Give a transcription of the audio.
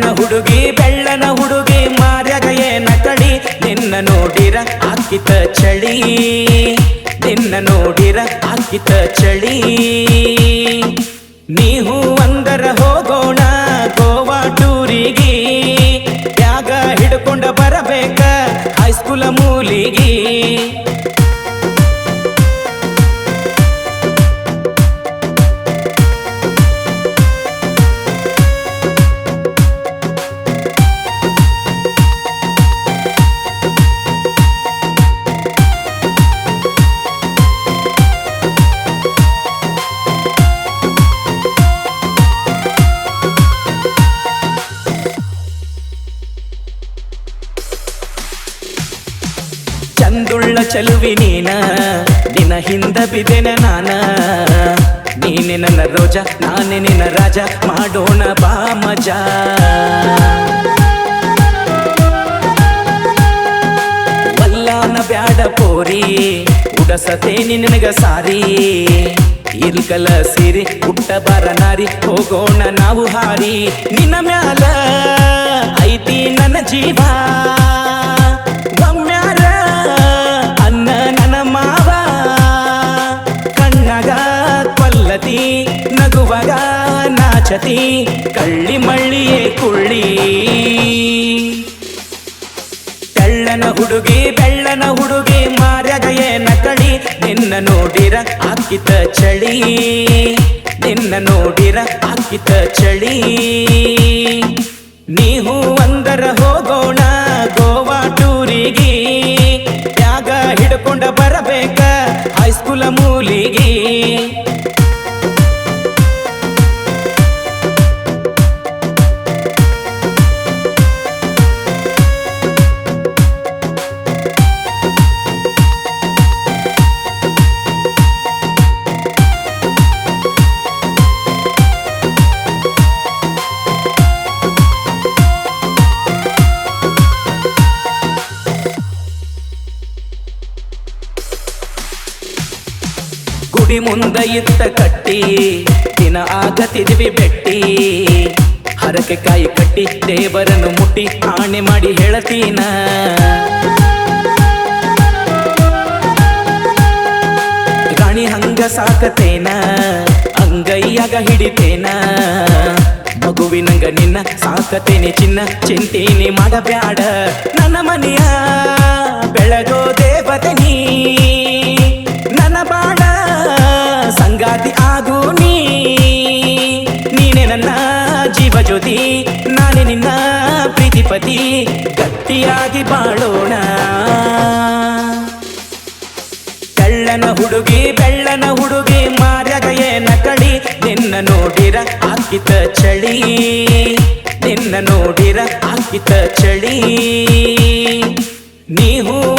ಹುಡುಗಿ, ಬೆಳ್ಳನ ಹುಡುಗಿ ಮಾರ್ಯಾಗ ನಕಳಿ. ಕಳಿ ನಿನ್ನ ನೋಡಿರ ಆಕಿತ ಚಳಿ. ನಿನ್ನ ನೋಡಿರ ಅಂಕಿತ ಚಳಿ. ನೀವು ಅಂದರ ಹೋಗೋಣ, ಗೋವಾ ಟೂರಿಗೆ. ಯಾಗ ಹಿಡ್ಕೊಂಡ ಬರಬೇಕ ಹೈಸ್ಕೂಲ ಮೂಲಿಗಿ. ಚಂದುಳ್ಳ ಚಲುವಿ ನೀನ ಹಿಂದ ಬಿದೆನ ನಾನ. ನೀನೆ ನನ್ನ ರೋಜ, ನಾನೇ ನಿನ್ನ ರಾಜ, ಮಾಡೋಣ ಬಾ ಮಜಾ. ವಲ್ಲಾನ ಬ್ಯಾಡ ಪೋರಿ ಉಡಸತೆ ನಿನಗ ಸಾರಿ. ಇಲ್ಕಲ ಸಿರಿ ಹುಟ್ಟ ಬರ ನಾರಿ, ಹೋಗೋಣ ನಾವು ಹಾರಿ. ನಿನ್ನ ಮ್ಯಾಲ ಐತಿ ನನ್ನ ಜೀವ. ಒಮ್ಮ್ಯಾರ ನಾಚತಿ ಕಳ್ಳಿ ಮಳ್ಳಿಯೇ ಕುಳ್ಳಿ. ತೆಳ್ಳನ ಹುಡುಗಿ, ಬೆಳ್ಳನ ಹುಡುಗಿ ಮಾರ್ಯಾಗ ನಕಳಿ. ಕಳಿ ನಿನ್ನ ನೋಡಿರ ಆಕಿತ ಚಳಿ. ನಿನ್ನ ನೋಡಿರ ಆಕಿತ ಚಳಿ. ನೀವು ಅಂದರ ಹೋಗೋಣ ಗೋವಾ ಟೂರಿಗೆ. ಜಾಗ ಹಿಡ್ಕೊಂಡ ಗುಡಿ ಮುಂದ ಇತ್ತ ಕಟ್ಟಿ, ದಿನ ಆಗತಿದ್ವಿ ಬೆಟ್ಟಿ. ಹರಕೆ ಕಾಯಿ ಕಟ್ಟಿ, ದೇವರನ್ನು ಮುಟ್ಟಿ ಆಣೆ ಮಾಡಿ ಹೇಳತೀನ. ರಾಣಿ ಹಂಗ ಸಾಕತೇನ, ಅಂಗೈಯಾಗ ಹಿಡಿತೇನ. ಮಗುವಿನಂಗ ನಿನ್ನ ಸಾಕತೇನೆ, ಚಿನ್ನ ಚಿಂತೇನೆ ಮಾಡಬ್ಯಾಡ. ನನ್ನ ಮನೆಯ ಬೆಳಗೋ ದೇವತೆ ನೀ. ಜ್ಯೋತಿ, ನಾನೇ ನಿನ್ನ ಪ್ರೀತಿಪತಿ ಕತ್ತಿಯಾಗಿ ಬಾಳೋಣ. ಕಳ್ಳನ ಹುಡುಗಿ, ಬೆಳ್ಳನ ಹುಡುಗಿ ಮಾರ್ಯಾಗ ನಕಳಿ ಕಳಿ ನಿನ್ನ ನೋಡಿರ ಅಂಕಿತ ಚಳಿ. ನಿನ್ನ ನೋಡಿರ ಅಂಕಿತ ಚಳಿ. ನೀವು